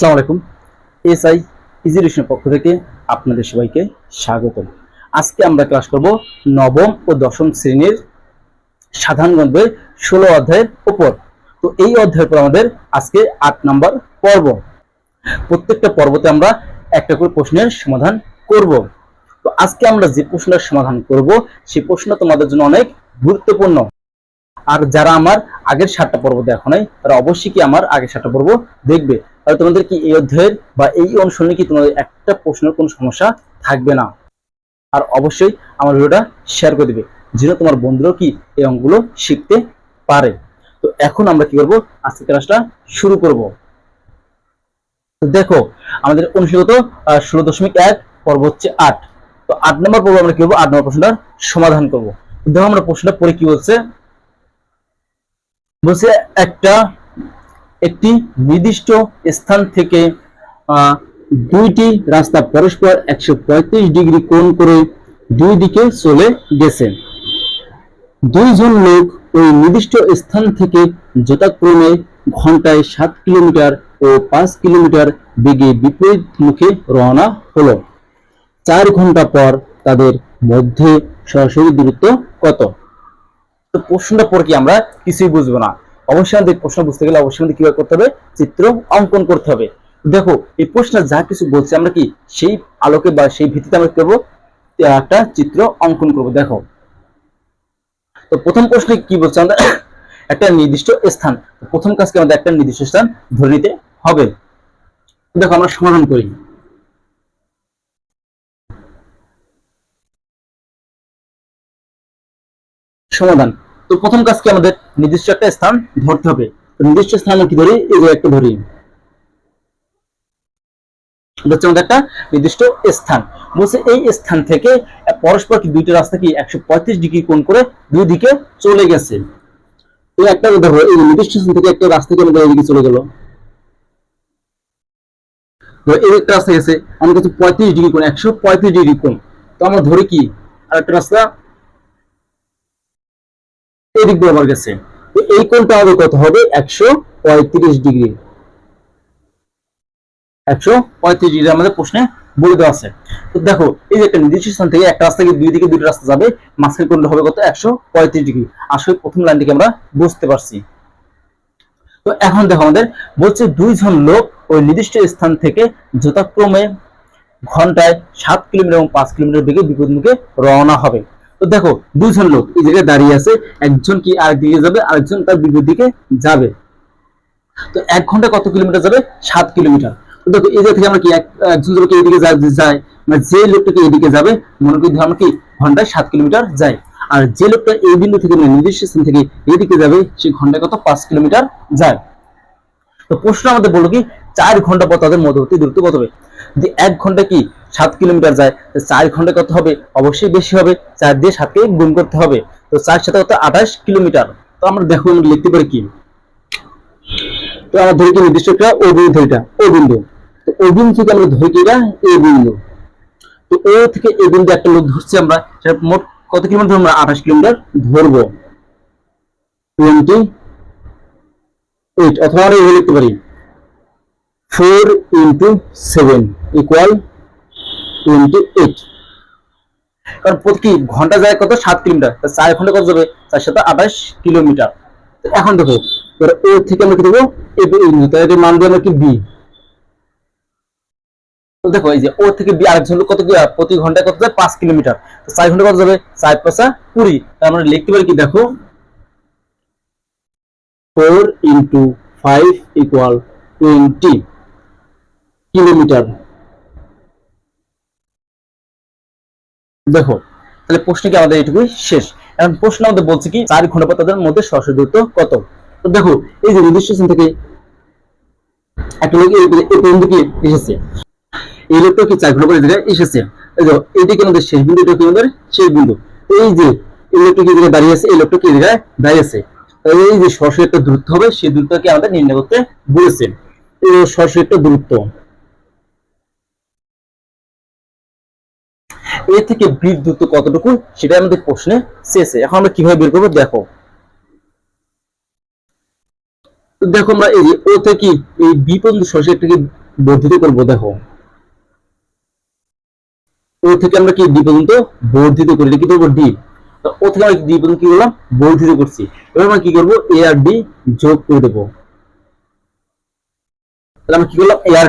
আসসালামু আলাইকুম। এসআই ইজিরেশনের পক্ষ থেকে আপনাদের সবাইকে স্বাগতম। আজকে আমরা ক্লাস করব নবম ও দশম শ্রেণির সাধারণ গণিতের ষোলো অধ্যায়ের উপর। তো এই অধ্যায়ের পর আমাদের আজকে আট নম্বর পর্ব। প্রত্যেকটা পর্বতে আমরা একটা করে প্রশ্নের সমাধান করব। তো আজকে আমরা যে প্রশ্নের সমাধান করব সেই প্রশ্ন তোমাদের জন্য অনেক গুরুত্বপূর্ণ। আর যারা আমার আগের সাতটা পর্ব দেখো নাই, তারা অবশ্যই কি আমার আগের সাতটা পর্ব দেখবে? তাহলে তোমাদের কি এই অধ্যায়ের বা এই অনুসরণে কি তোমাদের একটা প্রশ্নের কোনো সমস্যা থাকবে না? আর অবশ্যই আমার ভিডিওটা শেয়ার করে দিবে, যেন তোমার বন্ধুরাও কি এই অঙ্কগুলো শিখতে পারে। তো এখন আমরা কি করব? আজকে ক্লাসটা শুরু করব। দেখো, আমাদের অনুষ্ঠিত ষোলো দশমিক এক, পর্ব হচ্ছে আট। তো আট নম্বর পর্ব আমরা কি করব? আট নম্বর প্রশ্নটার সমাধান করব। দেখো, আমরা প্রশ্নটা পরে কি বলছে? বলছে একটা একটি নির্দিষ্ট স্থান থেকে দুইটি রাস্তা পরস্পর একশো পঁয়ত্রিশ ডিগ্রি কোণ করে দুই দিকে চলে গেছে। দুইজন লোক ওই নির্দিষ্ট স্থান থেকে যথাক্রমে ঘন্টায় সাত কিলোমিটার ও পাঁচ কিলোমিটার বেগে বিপরীত মুখে রওনা হলো। চার ঘণ্টা পর তাদের মধ্যে সরাসরি দূরত্ব কত? প্রশ্নটা পর কি আমরা? কিছুই বুঝব না। অবশ্যই আমাদের প্রশ্ন বুঝতে গেলে অবশ্যই আমাদের কীভাবে করতে হবে? চিত্র অঙ্কন করতে হবে। দেখো, এই প্রশ্ন যা কিছু বলছে, আমরা কি সেই আলোকে বা সেই ভিত্তিতে আমরা করব? একটা চিত্র অঙ্কন করব। দেখো, তো প্রথম প্রশ্নে কি বলছে আমরা? একটা নির্দিষ্ট স্থান। প্রথম কাজকে আমাদের একটা নির্দিষ্ট স্থান ধরে নিতে হবে। দেখো, আমরা সমাধান করি। সমাধান। তো প্রথম কাজকে আমাদের নির্দিষ্ট একটা স্থান ধরতে হবে। নির্দিষ্ট স্থান কি ধরি? একটা ধরি। হচ্ছে আমাদের একটা নির্দিষ্ট স্থান। বলছে এই স্থান থেকে পরস্পর কি দুইটা রাস্তা কি একশো পঁয়ত্রিশ ডিগ্রি করে দুই দিকে চলে গেছে? তো একটা এই নির্দিষ্ট স্থান থেকে একটা রাস্তা কি আমাদের চলে গেল? এই একটা রাস্তা গেছে, আমাদের কাছে পঁয়ত্রিশ ডিগ্রি কোণ, একশো ডিগ্রি কোণ। তো আমরা ধরি কি? আর একটা রাস্তা এদিক বরাবর গেছে তো এই কোণটা আমাদের কত হবে? একশো পঁয়ত্রিশ ডিগ্রি। একশো পঁয়ত্রিশ ডিগ্রি আমাদের প্রশ্নে বলে দেওয়া আছে। তো দেখো, এই যে একটা নির্দিষ্ট স্থান থেকে একটা রাস্তা দুই দিকে দুটো রাস্তা যাবে হবে কত? একশো পঁয়ত্রিশ ডিগ্রি। আসলে প্রথম আমরা বুঝতে পারছি। তো এখন দেখো আমাদের বলছে দুইজন লোক ওই নির্দিষ্ট স্থান থেকে যথাক্রমে ঘন্টায় সাত কিলোমিটার এবং পাঁচ কিলোমিটার বেগে বিপরীত মুখে রওনা হবে। তো দেখো দুইজন লোক এই জায়গায় দাঁড়িয়ে আছে, একজন কি আরেক দিকে যাবে, আরেকজন তার বিপরীত দিকে যাবে। তো এক ঘণ্টা কত কিলোমিটার যাবে? সাত কিলোমিটার। তো দেখো, এই জায়গা থেকে আমরা কি একজন লোক এইদিকে যায় মানে যে লোকটাকে এইদিকে যাবে, মনে করি ধর কি ঘন্টায় সাত কিলোমিটার যায় আর যে লোকটা এই বিন্দু থেকে মানে নির্দিষ্ট স্থান থেকে এইদিকে যাবে, সে ঘন্টায় কত? পাঁচ কিলোমিটার যায়। তো প্রশ্ন আমাদের বলল কি, চার ঘণ্টা পর তাদের মধ্যবর্তী দূরত্ব কত হবে? যে এক ঘণ্টা কি সাত কিলোমিটার যায় চার ঘণ্টা কত হবে? অবশ্যই বেশি হবে। চার দিয়ে সাতকে গুণ করতে হবে। তো চার সাথে কত? আঠাশ কিলোমিটার। তো আমরা দেখো, আমরা লিখতে পারি কি? তো আমরা ধরি কি নির্দিষ্ট একটা ও বিন্দু ধরি এটা। ও বিন্দু। তো ও বিন্দু থেকে আমরা ধরি কি এটা? এ বিন্দু। তো ও থেকে এ বিন্দু একটা লোক ধরছি আমরা। সেটা মোট কত কিলোমিটার আমরা? আঠাশ কিলোমিটার ধরবো। টোয়েন্টি এইট অথবা আমরা লিখতে পারি। ফোর ইন্টু সেভেন ইকুয়াল কারণ প্রতি ঘণ্টা যায় কত? সাত কিলোমিটার। চার ঘণ্টা কত যাবে? চার সাথে আঠাশ কিলোমিটার। এখন দেখো, এবার ও থেকে আমরা কি দেবো এ মান দিয়ে আমরা কি বি? দেখো, এই যে ও থেকে বি আরেকজন কত কি? প্রতি ঘন্টায় কত যায়? পাঁচ কিলোমিটার। চার ঘণ্টা কত যাবে? চার পাঁচা কুড়ি। তার আমরা লিখতে পারি কি? দেখো four into five equal twenty kilometre. দেখো, তাহলে প্রশ্ন কি আমাদের এটুকুই শেষ? এখন প্রশ্ন আমাদের বলছে কি, চার ঘণ্টা পর তাদের মধ্যে সরাসরি দূরত্ব কত? তো দেখো, এই যে নির্দিষ্ট স্থান থেকে একটা লোক এই পর্যন্ত কি এসেছে? এই লোকটা কি চার এই জায়গায় এসেছে? যে এইদিকে আমাদের শেষ বিন্দু, এটা কি আমাদের শেষ বিন্দু? এই যে এই লোকটা কি জায়গায় দাঁড়িয়ে আছে? এই লোকটা কি জায়গায় দাঁড়িয়ে আছে? এই যে সরাসরি একটা দূরত্ব হবে, সেই দূরত্বকে আমাদের নির্ণয় করতে বলেছে। এই সরাসরি একটা দূরত্ব। এ থেকে বৃর দূরত্ব কতটুকু সেটা আমাদের প্রশ্নে শেষে। এখন আমরা কীভাবে বের করব? দেখো। দেখো আমরা এই ও থেকে এই বি পর্যন্ত সরাসরি বর্ধিত করব, দেখো। ও থেকে আমরা কি ডি পর্যন্ত বর্ধিত করি? কি করব ডি। ও থেকে আমরা ডি পর্যন্ত কি করলাম? বর্ধিত করছি। এবার আমরা কি করব? এ আর ডি যোগ করে দেবো। তাহলে আমরা কি করলাম? এ আর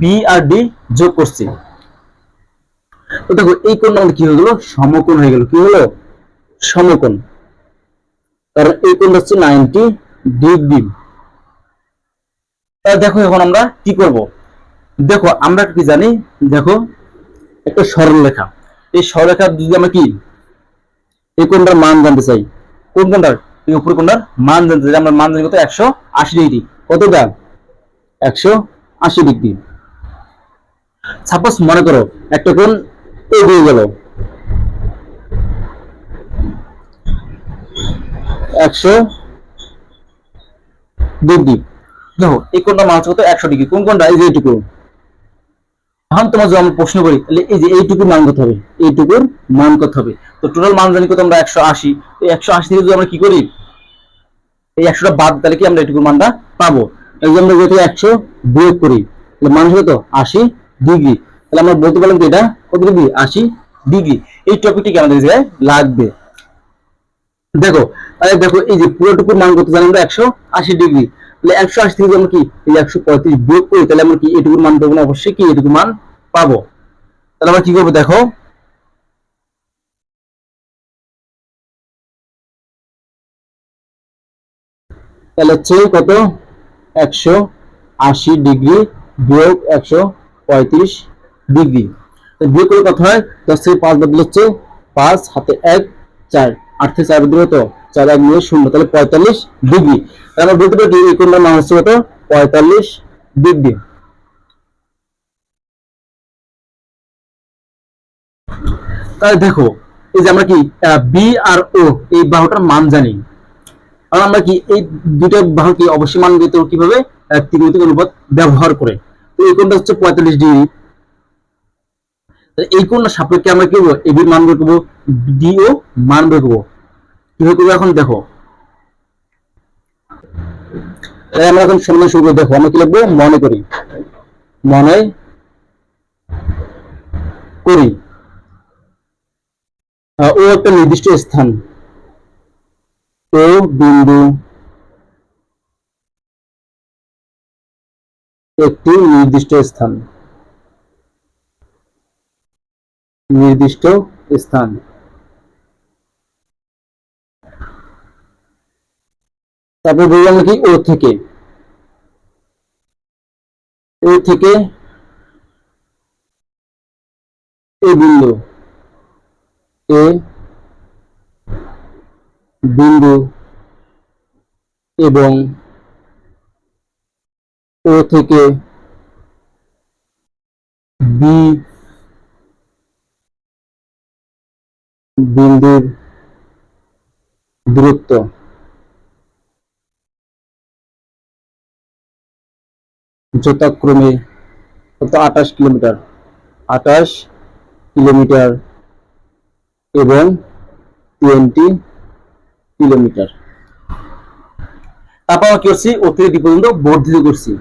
বি আর ডি যোগ করছি। তো দেখো, এই কোণটা আমাদের কি হয়ে গেল? সমকোণ হয়ে গেল। কি হলো? সমকোণ। কারণ এই কোণটা হচ্ছে নাইনটি ডিগ্রি। দেখো এখন আমরা কি করব? দেখো, আমরা কি জানি? দেখো, একটা সরলরেখা। এই সরলরেখা যদি আমরা কি? এই কোণটার মান জানতে চাই। কোন কোণটার? এই উপরে কোণটার মান জানতে চাই। আমরা মান জানি কত? একশো আশি ডিগ্রি। কত দাম একশো আশি ডিগ্রি। সাপোজ মনে করো, একটা কোণ এগিয়ে গেল। একশো ডিগ্রি। দেখো, এই কোণটা মান হচ্ছে কত একশো ডিগ্রি। কোন কোনটা এই যে এইটুকু এখন তোমার যদি প্রশ্ন করি, তাহলে এই যে এইটুকুর মান কত হবে? এইটুকুর মান কত হবে? তো টোটাল মান জানি কত? আমরা একশো আশি। এই একশো আশি থেকে যদি আমরা কি করি? এই একশোটা বাদ, তাহলে কি আমরা এইটুকুর মানটা পাবো? এই যে আমরা যেহেতু একশো বিয়োগ করি, তাহলে মান হবে তো আশি ডিগ্রি। তাহলে আমরা বলতে পারলাম যে এটা কত ডিগ্রি? আশি ডিগ্রি। এই টপিকটি আমাদের জায়গায় লাগবে। দেখো তাহলে দেখো, এই যে পুরোটুকুর মান কত জানি আমরা? একশো আশি ডিগ্রি। তাহলে একশো আশি থেকে আমরা কি? এই একশো পঁয়ত্রিশ বিয়োগ করি, তাহলে আমরা কি এটুকুর মান পাবো না? অবশ্যই কি এটুকু মান পাবো। তাহলে আমরা কি করব দেখো? তাহলে হচ্ছে কত? একশো আশি ডিগ্রি বিয়োগ একশো পঁয়ত্রিশ ডিগ্রি। বিয়োগ করে কত হয় দশ থেকে পাঁচ বদল হচ্ছে পাঁচ হাতে এক চার। আট থেকে চার হতো চার এক নিয়ে শূন্য তাহলে পঁয়তাল্লিশ ডিগ্রি। আমরা বলতে পারি এই কোণটার মান হচ্ছে কত পঁয়তাল্লিশ ডিগ্রি। তাহলে দেখো এই যে আমরা কি বি আর ও এই বাহুটার মান জানি। আর আমরা কি এই দুটো বাহু কি অবশ্যই মান দিতে কীভাবে? আহ, ত্রিকোণমিতিক অনুপাত ব্যবহার করে। এই কোণটা হচ্ছে পঁয়তাল্লিশ ডিগ্রি? এই কোণটা সাপেক্ষে আমরা কি করব? এবির মান বের করব মান বের করব। কীভাবে করব এখন? দেখো। আমরা এখন শুরু করে দেখো, আমরা কি লিখব? মনে করি। মনে করি। ও একটা নির্দিষ্ট স্থান। ও বিন্দু একটি নির্দিষ্ট স্থান। নির্দিষ্ট স্থান। তারপর বললাম কি, ও থেকে। ও থেকে এ বিন্দু এ বিন্দু এবং ও থেকে বি বিন্দুর দূরত্ব। যথাক্রমে কত? আঠাশ কিলোমিটার। আঠাশ কিলোমিটার এবং টোয়েন্টি কিলোমিটার। তারপর কি করছি? ও থেকে পর্যন্ত বর্ধিত করছি।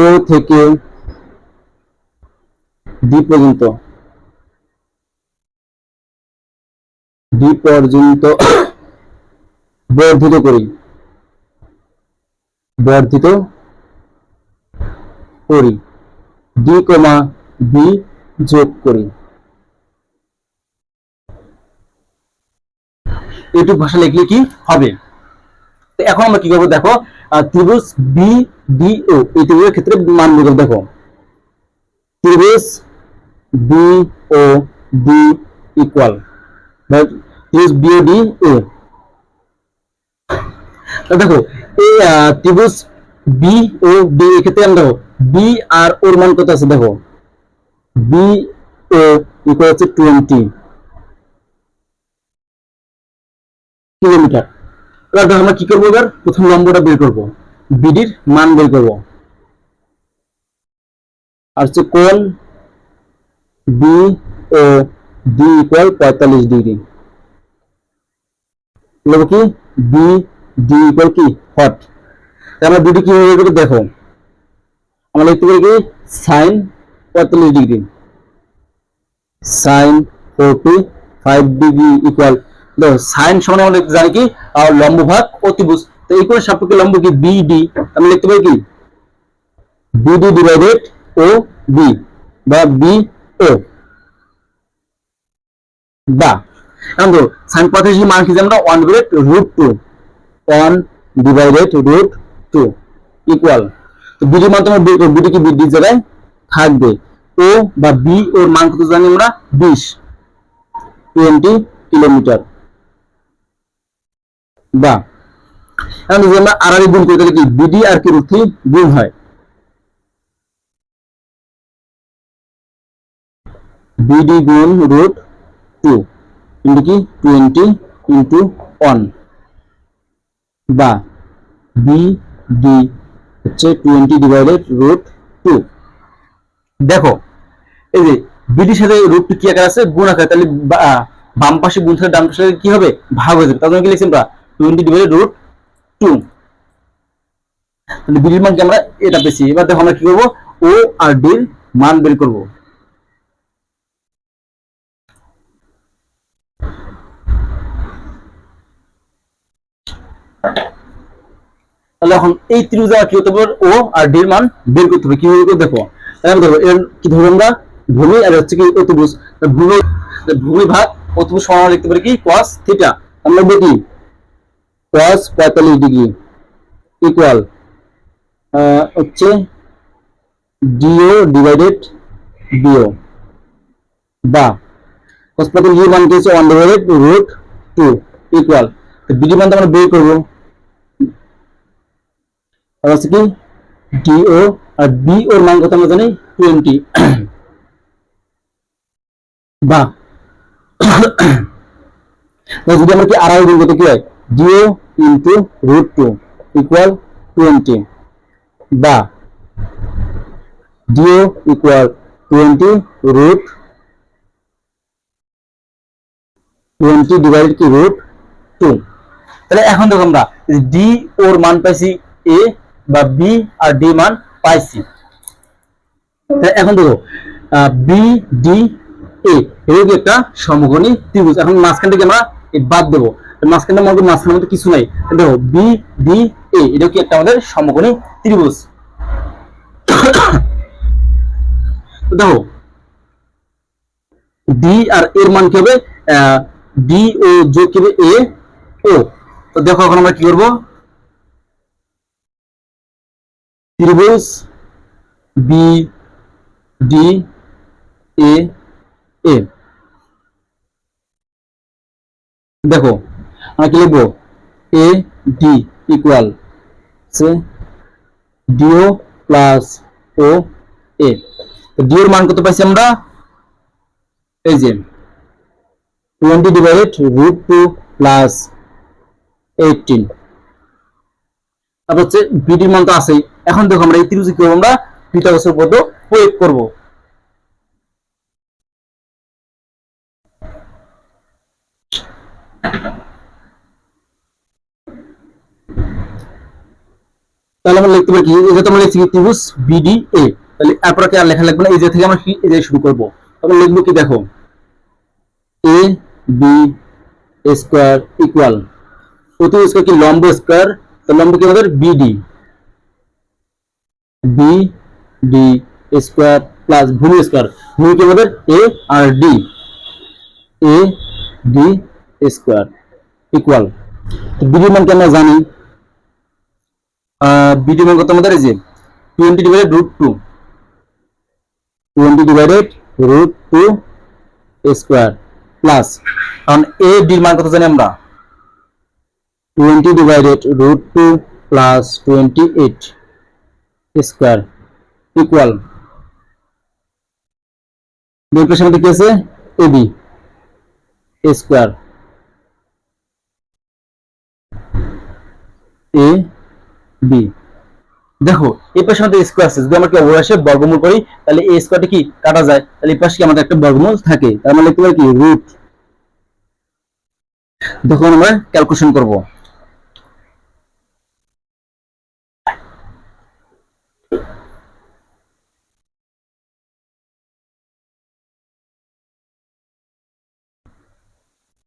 ও থেকে ডি পর্যন্ত। ডি পর্যন্ত বর্ধিত করি। বর্ধিত করি। ডি কমা বি যোগ করি। এইটুক ভাষা লিখলে কি হবে? এখন আমরা কি করব দেখো? ত্রিভুজ বি ডি ও এই ত্রিভুজের ক্ষেত্রে মান বের দেখো। ত্রিভুজ B O D equal B O D A তো দেখো এই আহ, ত্রিভুজ বি ও ডি এর আমরা দেখো বি আর ওর মান কত আছে দেখো? বি ও ইকুয়াল কিলোমিটার এবার আমরা কি করব এবার? প্রথম লম্বটা বের করব। বিডির মান বের করব। আর হচ্ছে কোণ বি ও ডি ইকুয়াল পঁয়তাল্লিশ ডিগ্রি লিখব কি? বি ডি ইকুয়াল কি? হট আমরা দুটি কি হয়ে গেলে দেখো। আমরা লিখতে পারি কি? সাইন পঁয়তাল্লিশ degree sine forty five degree equal দেখো সাইন সমান আমরা জানি কি? লম্ব ভাগ অতিভুজ। তো এই করে সাপেক্ষে লম্ব কি? বিডি আমি লিখতে পারি কি? বিডি ডিভাইডেড ও বি বা বি ও বা সাইন পঁয়তাল্লিশ মান কি আমরা one divided root two one divided root two equal তো বিডি তোমার বের করো বিডি কি বিডি জায়গায় থাকবে। ও বা বি ওর মান কত জানি আমরা? বিশ টোয়েন্টি কিলোমিটার বা, এখন যদি আমরা আর গুণ করি, তাহলে কি বিডি আর কি রুট গুণ হয়? বিডি গুণ রুট টু ইন্টু কি? টোয়েন্টি ইন্টু ওয়ান বা বি ডি হচ্ছে টোয়েন্টি ডিভাইডেড রুট টু দেখো, এই যে বিডির সাথে রুট টু কি আকার আছে? গুণ আকার। তাহলে বাম পাশে গুণ থাকলে ডান পাশে কি হবে? ভাগ হয়ে যাবে। তার জন্য কি লিখছি আমরা? টোয়েন্টি ডিভাইডেড রুট টু বিডির মান কি আমরা এটা পেয়েছি? এবার দেখো আমরা কি করব? ও আর ডির মান বের করব। তাহলে এখন এই ত্রিভুজ কি হতে পারে? ও আর ডির মান বের করতে হবে। কীভাবে করে দেখো, তাহলে দেখো, এর কি ধরবো আমরা? ভূমি আর হচ্ছে কি অতিভুজ ভূমি ভূমি ভাগ অতিভুজ সমান লিখতে পারি কি? cos থিটা আমরা কি? cos 45 ডিগ্রি ইকুয়াল হচ্ছে ডিও ডিভাইডেড বিও বা cos 45 ডিগ্রি মান কি হচ্ছে? 1 ডিভাইডেড রুট 2 ইকুয়াল বিডি মান তো আমরা বের করব। আর হচ্ছে কি? ডিও আর বি মান কত আমরা জানি? টোয়েন্টি বা। যদি আমরা কি আড়াই গুণ করতে কি হয়? DO into root two equal twenty বা। DO equal twenty root twenty divided কি? রুট টু তাহলে এখন দেখো আমরা ডি ওর মান পাইছি এ বা বি আর ডি মান পাইছি। এখন দেখো বি ডি এ এর একটা সমকোণী ত্রিভুজ। এখন মাঝখান থেকে আমরা বাদ দেবো। মাঝখানটা করি মাঝখানের মধ্যে কিছু নাই। দেখো বি ডি এ এটা কি একটা আমাদের সমকোণী ত্রিভুজ। দেখো ডি আর এর মান কি হবে? ডি ও যোগ কি হবে? এ ও তো দেখো এখন আমরা কি করব? ত্রিভুজ বি ডি এ এ দেখো, আমরা কি লিখব? A D equal say DO plus O A D এর মান কত পাইছি আমরা? এই যে twenty divided root two plus eighteen তারপর হচ্ছে বিডির মান তো আছেই। এখন দেখো আমরা এই ত্রিভুজে কি আমরা? পিথাগোরাসের উপপাদ্য প্রয়োগ করব। তাহলে আমরা লিখতে পারি যে তোমরা লিখছি ত্রিভুজ বিডি এ তাহলে এরপর কি আর লেখা লাগবে না? এই যে থেকে আমরা কি এই যে শুরু করব। তখন লিখব কি দেখো? এ বি স্কোয়ার ইকুয়াল প্রতি স্কোয়ার কি? লম্ব স্কোয়ার তো লম্ব কি আমাদের BD B D square plus ভূমি স্কোয়ার ভূমি কি আমাদের A R D A D square equal BD মান কি আমরা জানি? বিডি মান কত আমাদের? এই যে twenty divided root two twenty divided root two square plus কারণ এ ডির মান কত জানি আমরা? Twenty divided root two plus twenty eight square equal. দুই কি আছে? AB square. A, B. দেখো এই পাশের মধ্যে স্কোয়ার আছে। যদি আমরা কি অবশ্যই বর্গমূল করি, তাহলে এই স্কোয়ারটা কি? কাটা যায়। তাহলে এই পাশে কি আমাদের একটা বর্গমূল থাকে? তার মানে লিখতে পারি কি? রুট। তখন আমরা ক্যালকুলেশন করব।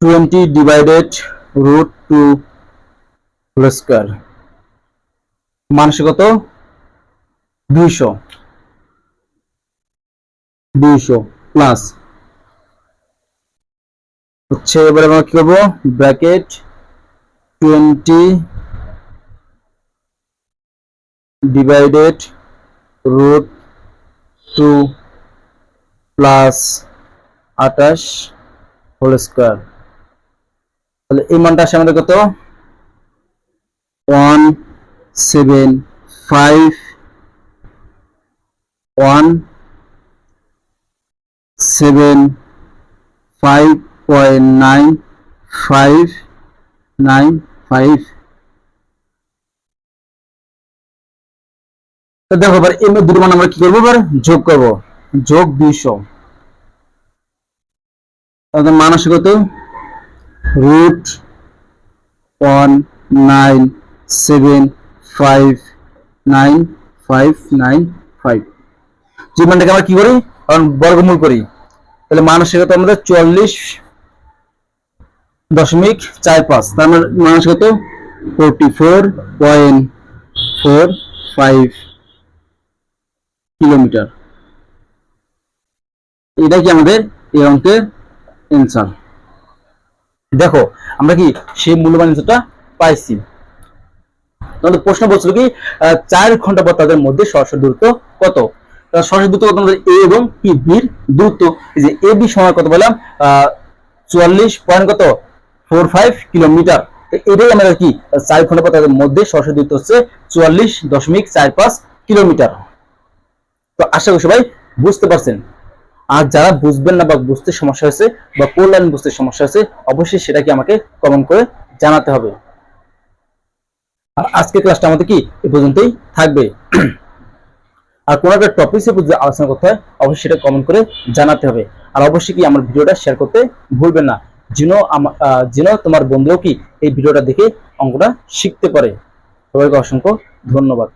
Twenty divided root two whole square মানুষ দুইশো। দুইশো প্লাস হচ্ছে এবারে আমরা কি করব? Bracket twenty divided root two plus আঠাশ হোল স্কোয়ার তাহলে এই মানটা আসে আমাদের কত? One seven five one seven five point nine five nine five দেখো এবার এই দুটো মান আমরা কি করব এবার? যোগ করব। যোগ দুইশো। মানসিক কত? নাইন ফাইভ যে মানটাকে আমরা কি করি? কারণ বর্গমূল করি। তাহলে মানসিকতা আমাদের? চুয়াল্লিশ দশমিক চার পাঁচ। তার মানে মানসিকত forty four point four five kilometre. এটা কি আমাদের? এই অঙ্কের অ্যান্সার দেখো, আমরা কি সেই মূল্যবান অ্যান্সারটা পাইছি? তোমাদের প্রশ্ন বলছিল কি চার ঘণ্টা পর তাদের মধ্যে সরাসরি দূরত্ব কত? তাহলে সরাসরি দূরত্ব কত? আমাদের এ এবং কি বির দূরত্ব। যে এ বি সময় কত বললাম চুয়াল্লিশ পয়েন্ট কত? Four five kilometre. এটাই আমাদের কি? চার ঘণ্টা পর তাদের মধ্যে সরাসরি দূরত্ব হচ্ছে চুয়াল্লিশ দশমিক চার পাঁচ কিলোমিটার। তো আশা করি সবাই বুঝতে পারছেন। আর যারা বুঝবেন না বা বুঝতে সমস্যা হয়েছে বা কোন লাইন বুঝতে সমস্যা হয়েছে, অবশ্যই সেটাকে আমাকে কমেন্ট করে জানাতে হবে। আর আজকের ক্লাসটা আমাদের কি? এ পর্যন্তই থাকবে। আর কোনো একটা টপিক্স উপর যদি আলোচনা করতে হয়, অবশ্যই সেটা কমেন্ট করে জানাতে হবে। আর অবশ্যই কি আমার ভিডিওটা শেয়ার করতে ভুলবেন না। যেন যেন তোমার বন্ধুও কি এই ভিডিওটা দেখে অঙ্কটা শিখতে পারে। সবাইকে অসংখ্য ধন্যবাদ।